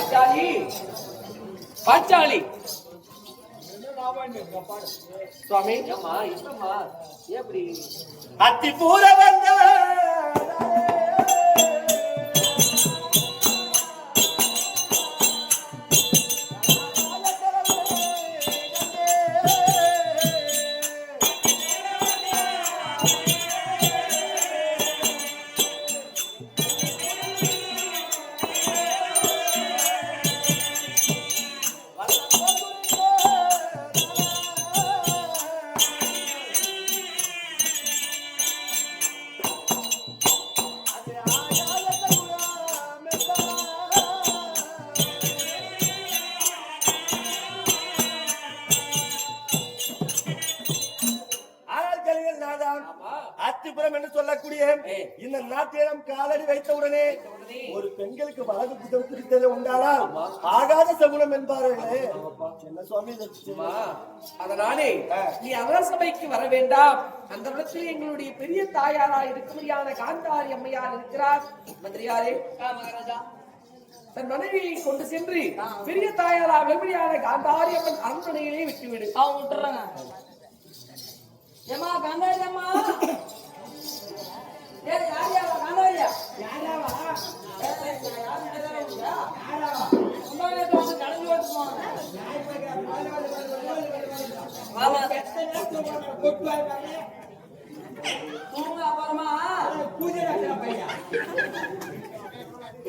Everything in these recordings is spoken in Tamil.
பாஞ்சாலி பாஞ்சாலி சுவாமி ஏம்மா இல்லம்மா ஏன் அப்படி அத்தி பூர வந்த பெண்களுக்கு வலது புத்தம் குறித்தது உண்டானால் ஆகாத சகுனம் என்பார்களே. என்ன சுவாமி அதனாலே நீ அரசபைக்கு வர வேண்டாம். அந்த இடத்தில் எங்களுடைய பெரிய தாயாரா இருக்கும்படியான காந்தாரி அம்மையார் இருக்கிறார். மந்திரியாரே மகாராஜா தன் மனைவியை கொண்டு சென்று பெரிய தாயாரா வெகுளியான காந்தாரி அம்மன் அரண்மனையிலே விட்டுவிடு. அவங்க விட்டுறாங்க. ஏமா காந்தாரி அம்மா. ஏய் யாரியா? காந்தாரியா யாராவா?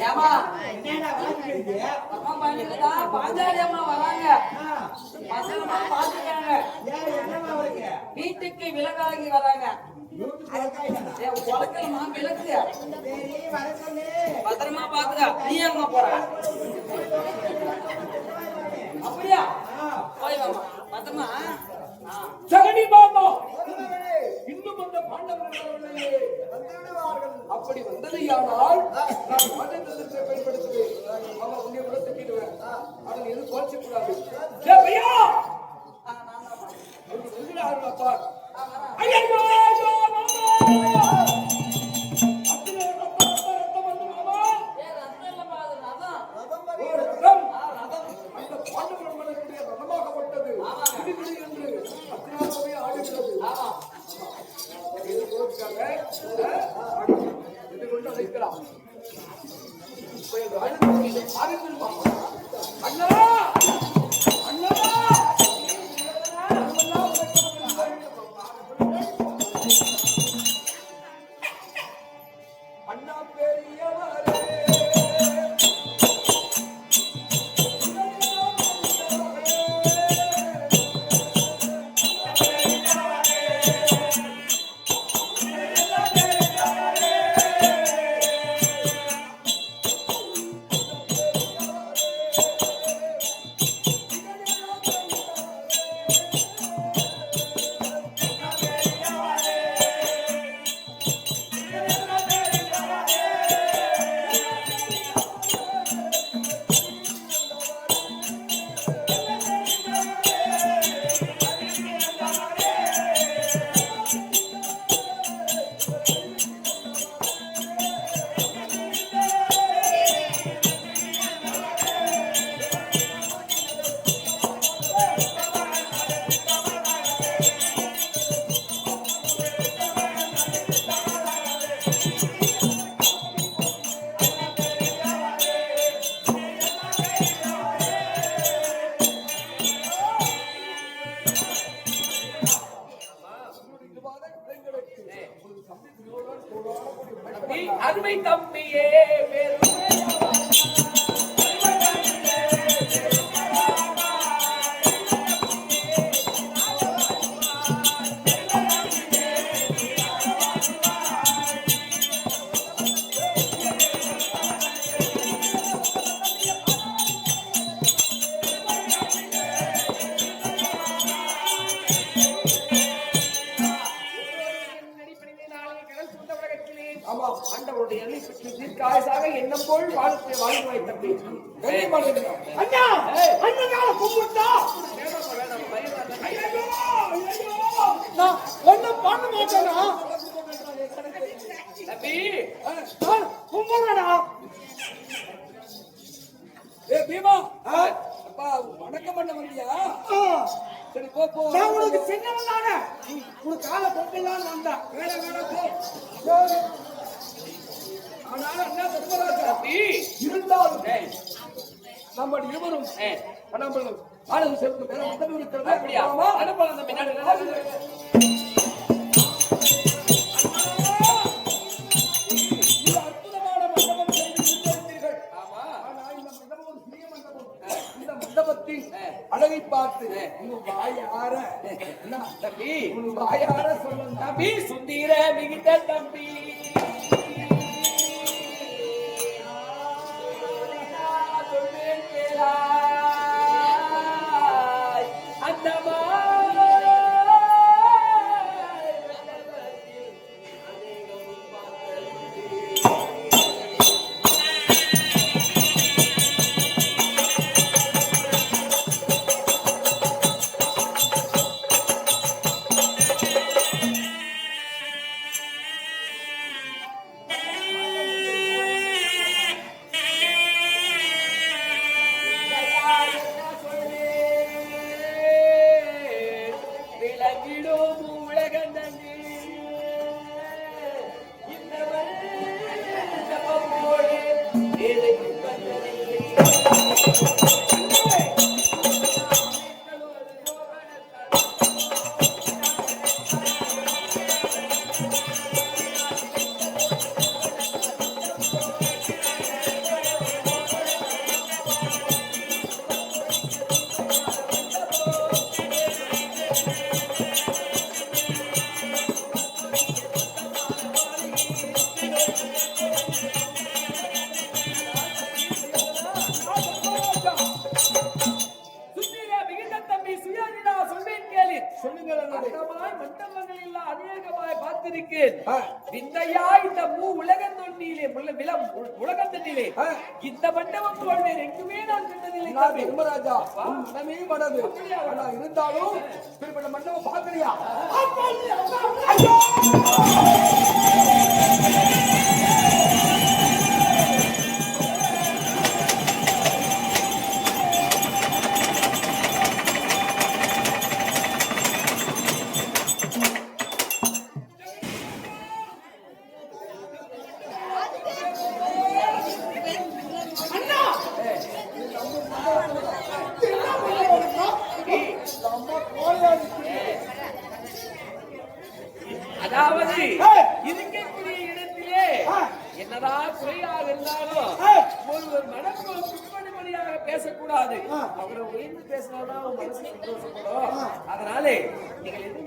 ஏமா அம்மா பண்ணிட்டுதா பாஞ்சாலி அம்மா வராங்க. பசங்க பாத்துக்காங்க வீட்டுக்கு விலகாகி வராங்க. விளக்கு பத்திரமா பாத்துக்க நீ எங்க போற? அப்படியா? போய் வாமா பத்திரமா. ஜெகனி மாமா. இன்னும் அந்த பாண்டவர்கள். அப்படி வந்ததையானால் நான் பாண்டவர்களுக்கு பயன்படுத்துவேன். அவன் உன்னை கூட திட்டிடுவேன். அவன் எதுவும் கோச்சு கூடாது ஏ பையா! ஆ, நான் தான்மா. என்று சொல்கிறார்கள் அப்பா ஆமாம் ஆண்டவருடைய எல்லை சுற்றி தீர்க்காயசாக எண்ணம் போல் வாழ்க்கை வாழ்வாய் தம்பி அண்ணா! அண்ணா! கும்பிட்டா! நான் ஒண்ணும் பண்ண மாட்டேனா தம்பி! நான் கும்பிடடா ஏ பீமா? அப்பா வணக்கம் பண்ண வந்தியா. சரி போ போ. நான் உனக்கு சின்னவன் தானே? உனக்கு காலை பொங்கலாம் வந்தேன். வேலை வேலை போ. ஆனாலும் என்ன தர்மராஜா தம்பி இருந்தாலும் நம்ம இருவரும் நம்மளும் ஆளும் சேர்ந்து வேற உதவி இருக்கிறது? அப்படியா. அனுப்பலாம் தம்பி நடு, அழகை பார்த்து உங்க வாயார தம்பி. உங்க வாயார சொல்லுங்க. தம்பி சுந்தீர மிகுந்த தம்பி. ஆ. விந்தையா இந்த மூ உலகம் தொண்டிலே விலம் உலகம் தண்டிலே ஆ. இந்த மண்டபம் போல் வேறு எங்குமே நான் கண்டதில்லை உன் மனமே மனது இருந்தாலும் இப்படிப்பட்ட மண்டபம் பார்க்கலையா? அதாவது ஏய். இருக்கக்கூடிய இடத்திலே. என்னதான் குறையாக இருந்தாலும் ஏய். ஒரு ஒரு மனசு ஒரு புண்படிமொழியாக பேசக்கூடாது. அவரை உயர்ந்து பேசினாதான் உங்க மனசு சந்தோஷப்படும் அதனாலே நீங்கள் எதுவும்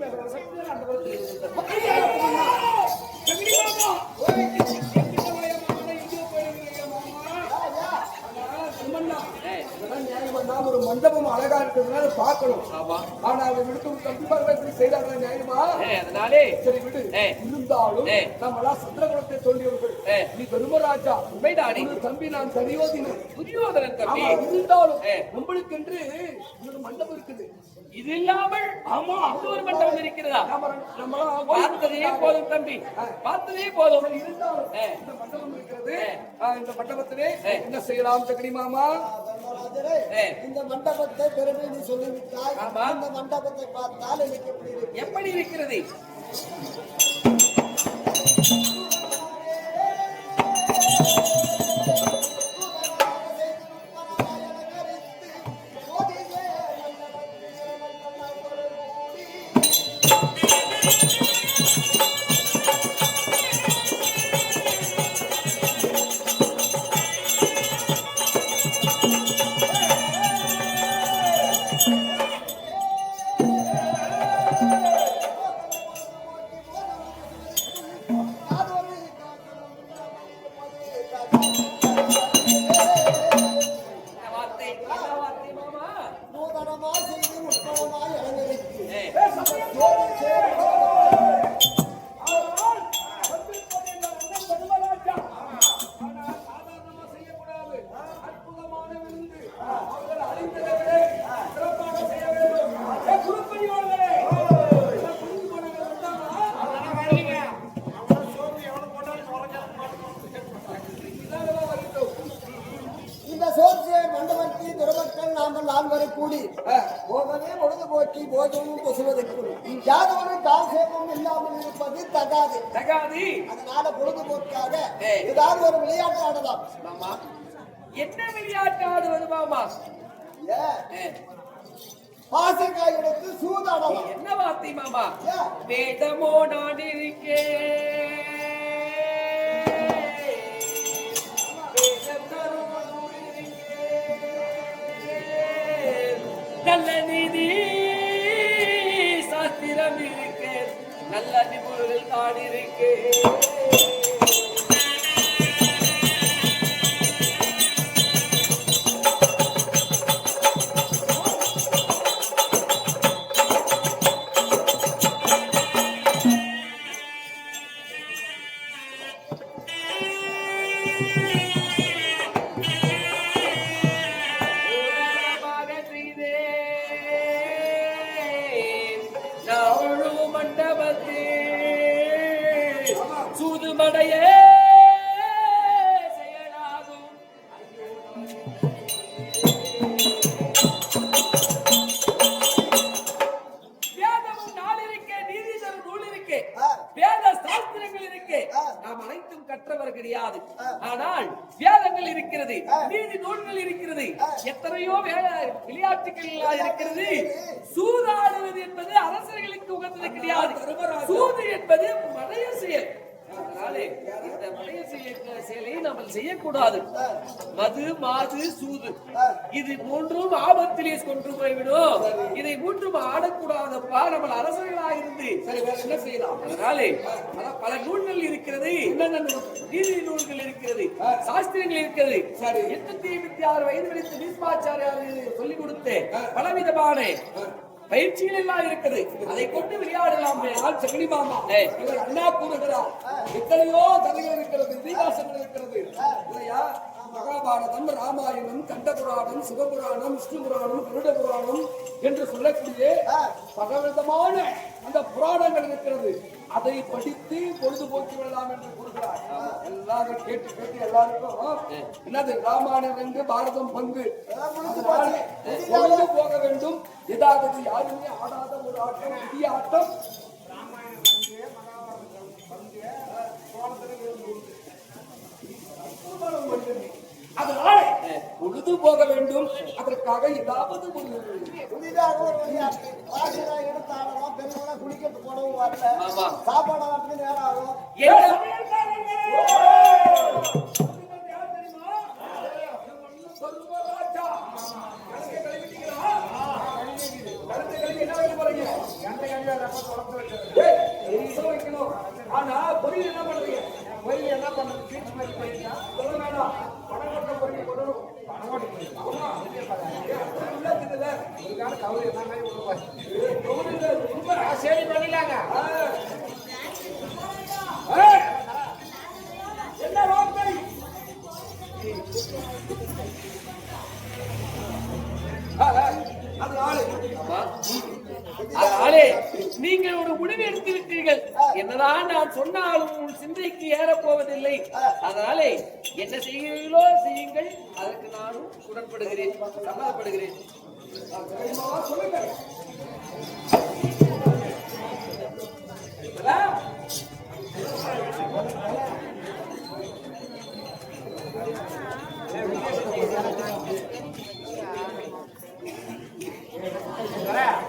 அந்த பக்கத்தில் மண்டபம் அழகா இருக்கிறதுனால பார்க்கணும். ஆமா. ஆனா அவங்க விடுக்கும் தம்பி பகவத்தில் செய்தார்கள் நியாயமா? அதனாலே. சரி விடு. இருந்தாலும். நம்மளா சந்திரகுலத்தை சொல்லியவர்கள். நீ தர்மராஜா. உண்மைதானே? உன் தம்பி நான் சரியோதினேன் துரியோதனன் தம்பி. இருந்தாலும். உங்களுக்கென்று ஒரு மண்டபம் இருக்குது. இது இல்லாமல் ஆமா. இன்னொரு மண்டபம் இருக்கிறதா? நாம நம்மளாம் பார்த்ததே போதும் தம்பி. பார்த்ததே போதும். இருந்தாலும். இந்த மண்டபம் இருக்கிறது. இந்த மண்டபத்திலே. என்ன செய்யலாம் தக்கடி மாமா? இந்த மண்டபத்தை பெருமை நீ சொல்லிவிட்டாய். இந்த மண்டபத்தை பார்த்தால் எனக்கு எப்படி இருக்கிறது? இல்லாமல் இருப்பது தகாது. தகாதி. அதனால பொழுதுபோக்காக. ஏதாவது ஒரு விளையாட்டு ஆடலாம். மாமா. என்ன விளையாட்டு ஆடுவது மாமா? பாசக்காய் எடுத்து சூதாடலாம். என்ன வார்த்தை மாமா? வேதமோ நான் இருக்கேன். நல்ல நீதி நல்ல நிபுணர்கள் தான் இருக்கேன் நம்ம செய்யக்கூடாது. மது மாது சூது. இது மூன்றும் ஆபத்திலே கொண்டு போய்விடும். இதை மூன்றும் ஆடக்கூடாதப்பா. நம்ம அரசர்களாக இருந்து என்ன செய்யலாம்? அதனாலே பல- நூல்கள் இருக்கிறது. நீதி நூல்கள் இருக்கிறது. சாஸ்திரங்கள் இருக்கிறது. எண்பத்தி ஐம்பத்தி ஆறு வயது வரைக்கும் பீஸ்மாச்சாரியார் சொல்லிக் கொடுத்து பலவிதமான பயிற்சிகள் எல்லாம் இருக்குது. அதை கொண்டு விளையாடலாம் ஆள் மாமா. இவர் அண்ணா கூறுகிறார். எத்தனையோ கதைகள் இருக்கிறது இதிகாசங்கள் இருக்கிறது. இல்லையா? மகாபாரதம் ராமாயணம் கண்ட புராணம் சிவபுராணம் விஷ்ணு புராணம் கருட புராணம் என்று சொல்லக்கூடிய பலவிதமான அந்த புராணங்கள் இருக்கிறது. அதை படித்து பொழுதுபோக்கி விடலாம் என்று கூறுகிறார். எல்லாரும் கேட்டு கேட்டு எல்லாருக்கும் என்னது? ராமாயணம் என்று பாரதம் பங்கு. பொழுது போக வேண்டும். ஏதாவது யாருமே ஆடாத ஒரு ஆட்டம் புதிய ஆட்டம் அதனால பொழுது போக வேண்டும். அதற்காக ஏதாவது ஒரு புதிதாக ஒரு விளையாட்டு பாசக்காய் எடுத்து ஆடலாம் பெருமாள் குளிக்கிறது போடவும் வரல. சாப்பாடு வரது நேரம் ஆகும் என்ன ஆனா பொரியல் என்ன பண்றீங்க பொரியல் என்ன பண்றது பீச் மாதிரி போயிருக்கா சொல்ல வேண்டாம் பொரியல் கொண்டு பொரியல் ஆமா என்ன சரி பண்ணிடலாங்க என்ன வார்த்தை ஆ, ஆ, அது ஆளு. நீங்கள் ஒரு முடிவு எடுத்து விட்டீர்கள் என்னதான் நான் சொன்னாலும் உன் சிந்தைக்கு ஏறப் போவதில்லை அதனாலே என்ன செய்கிறீர்களோ செய்யுங்கள். அதற்கு நானும் உடன்படுகிறேன் சம்மதப்படுகிறேன்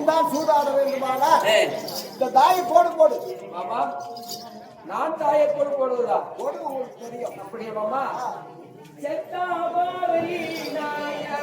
அப்படி இருந்தால் சூதாட வேண்டுமானா இந்த தாயை போடு போடு. மாமா நான் தாயை போடு போடுவதா? போடு உங்களுக்கு தெரியும். அப்படியே மாமா? செத்தாபாரி நாயா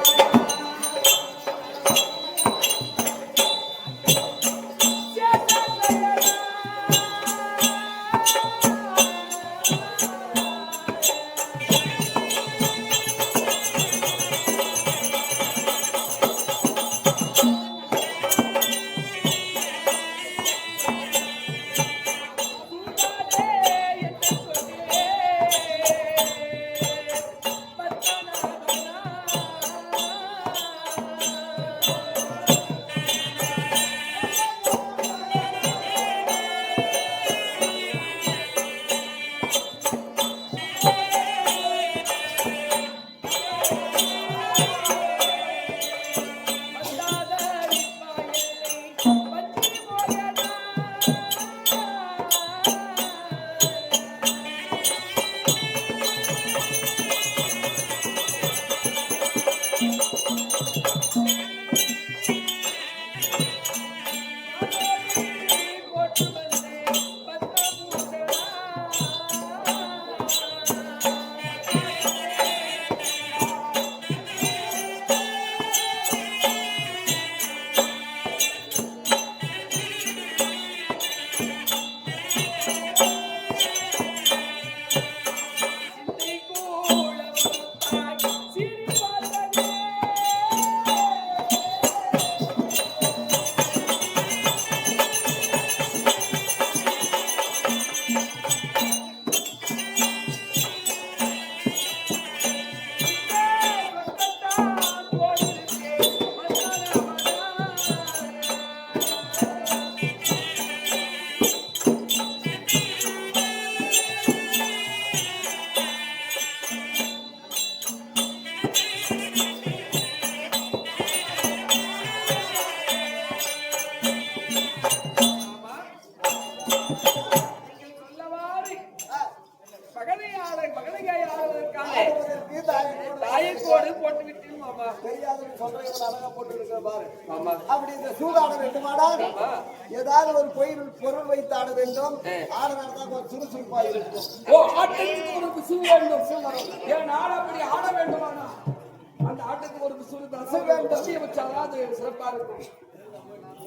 வச்சாதான் அது சிறப்பா இருக்கும்.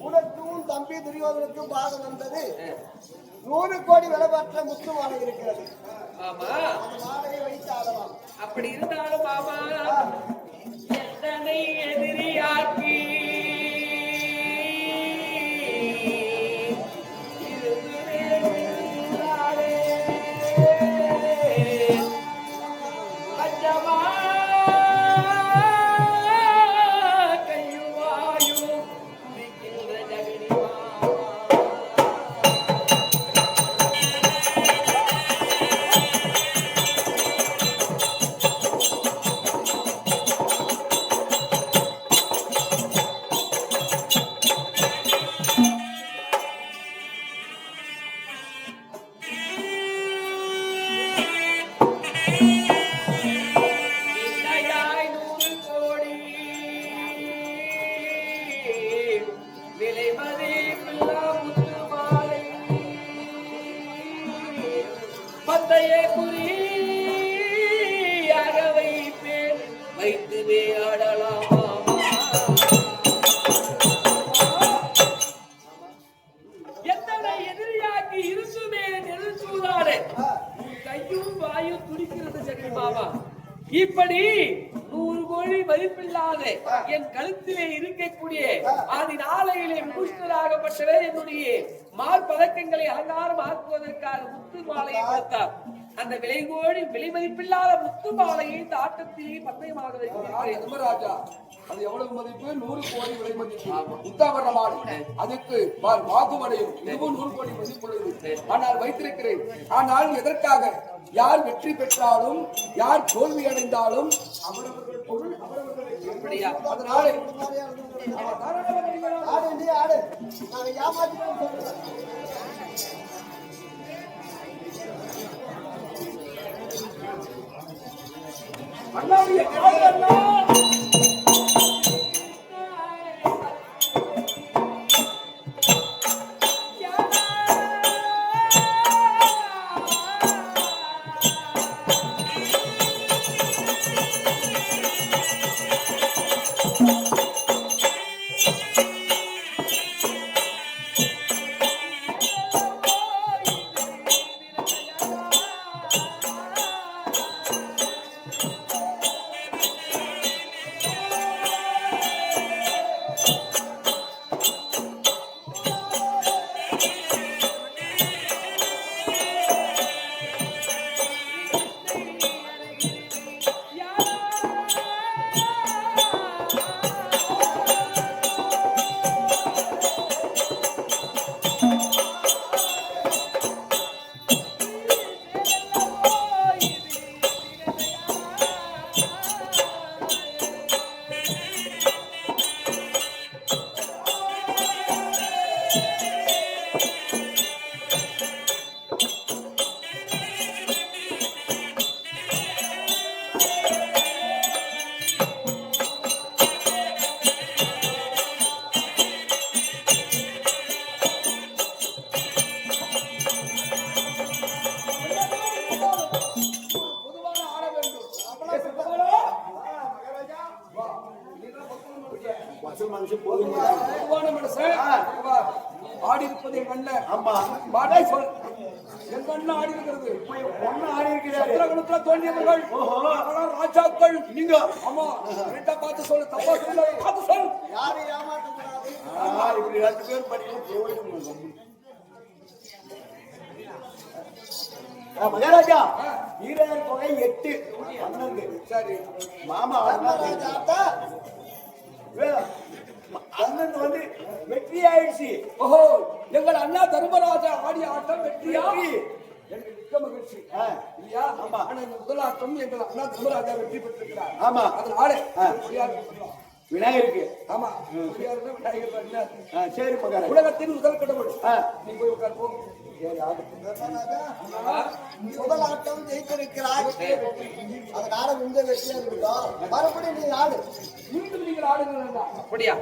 உனக்கும் தம்பி துரியோதனுக்கும் பாகம் வந்தது. நூறு கோடி விலை பெற்ற முத்து மாலை இருக்கிறது மாலையை வைத்து ஆடலாம் அப்படி இருந்தாலும் மாமா எத்தனை எதிரியாக்கி கழுத்திலே இருக்கக்கூடிய ஆதி நாளையிலே விபூஷணராகப்பட்டவே என்னுடைய மார்பதக்கங்களை அலங்காரம் ஆக்குவதற்காக முத்து மாலையை கொடுத்தார். அந்த விலை கோடி விலை மதிப்பில்லாத முத்து மாலையை தாட்டத்திலே ஆட்டத்திலே வைக்கிறார் அது எவ்வளவு மதிப்பு? நூறு கோடி விலை மதிப்பு. உத்தாவரமாடு. அதுக்கு பார் வாக்குமடையும் இதுவும் நூறு கோடி மதிப்புள்ளது. ஆனால் வைத்திருக்கிறேன். ஆனால் எதற்காக? யார் வெற்றி பெற்றாலும் யார் தோல்வி அடைந்தாலும் அவரவர்கள் பொருள் அவரவர்கள் அதனாலே ஆடு ஆடு. நாங்க அண்ணாவுடைய காதலெல்லாம் என் அண்ணன் ஆடி இருக்கிறது. ஒண்ணு ஆடி இருக்கிறாரு சத்திரகுலத்துல தோன்றியவர்கள் ராஜாக்கள். நீங்க. ஆமா கரெக்டா பார்த்து சொல்லு தப்பா சொல்லு பார்த்து சொல் யாரை ஏமாற்றக்கூடாது. இப்படி ரெண்டு பேர் மகாராஜா வீரர் தொகை எட்டு. பன்னெண்டு. சரி. மாமா தர்மராஜா பன்னெண்டு வந்து வெற்றி ஆயிடுச்சு. ஓஹோ எங்கள் அண்ணா தர்மராஜா ஆடிய ஆட்டம் வெற்றியா? எனக்கு மிக்க மகிழ்ச்சி. இல்லையா? ஆமா. ஆனா இந்த முதல் ஆட்டம் எங்கள் அண்ணா தர்மராஜா வெற்றி பெற்றிருக்கிறார். ஆமா. அதனால. விநாயகருக்கு. ஆமா. விநாயகர் சரி உலகத்தின் முதல் கடவுள். நீ போய் உட்கார் போ. முதல் ஜெயித்திருக்கிறாய் அதனால இந்த வெற்றியா இருக்கட்டும் மறுபடியும் நீ ஆடு. மீண்டும் நீங்கள் ஆடுங்கள் அப்படியா?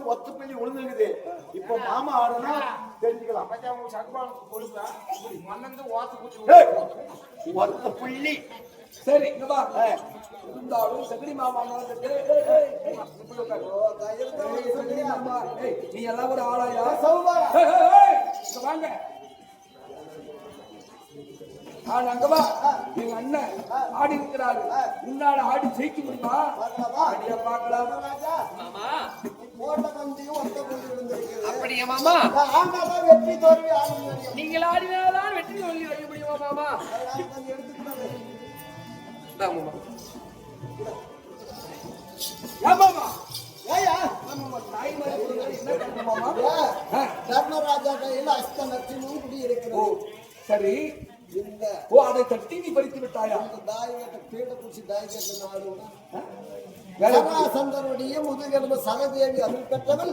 ஒன்னு ஒத்து பண்ணி விழுந்துருக்குது இப்போ மாமா ஆடுனா தெரிஞ்சுக்கலாம். ஒத்த புள்ளி. சரி இங்க இருந்தாலும் சகடி மாமா நீ எல்லாம் ஒரு ஆளாயா? வாங்க. ஆனா அங்க வா. எங்க அண்ணன் ஆடி இருக்கிறாரு. உன்னால ஆடி ஜெயிக்க முடியுமா? பந்தி விழுந்திருக்குது அப்படியா மாமா? நான் வெற்றி தோல்வி நீங்கள் ஆடினால்தான் வெற்றி சொல்லி வைக்க முடியுமா மாமா? மாமா. தர்மராஜா கையில் அஸ்த நட்சமும் குடி ஓ இருக்கிறது சரி. ஓ அதை தட்டி நீ பறித்து விட்டாயா? சராசந்தனுடைய முதுகெலும்பு சகதேவி அருள் பெற்றவள்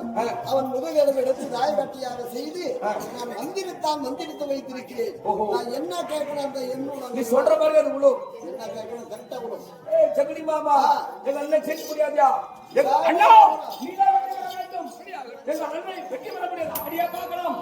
அவன் முதுகெலும்பு எடுத்து தாய்வட்டியாக செய்து நான் மந்திரித்தான் மந்திரித்து வைத்திருக்கிறேன். நான் என்ன கேட்கணும் அந்த என்னோட நீ சொல்ற மாதிரி அது உழு என்ன கேட்கணும்? கரெக்டா ஏய் ஜெகடி மாமா எங்க அண்ணன் ஜெயிக்க முடியாதா எங்க அண்ணா! எங்க அண்ணனை வெற்றி பெற முடியாது. அடியா பார்க்கலாம்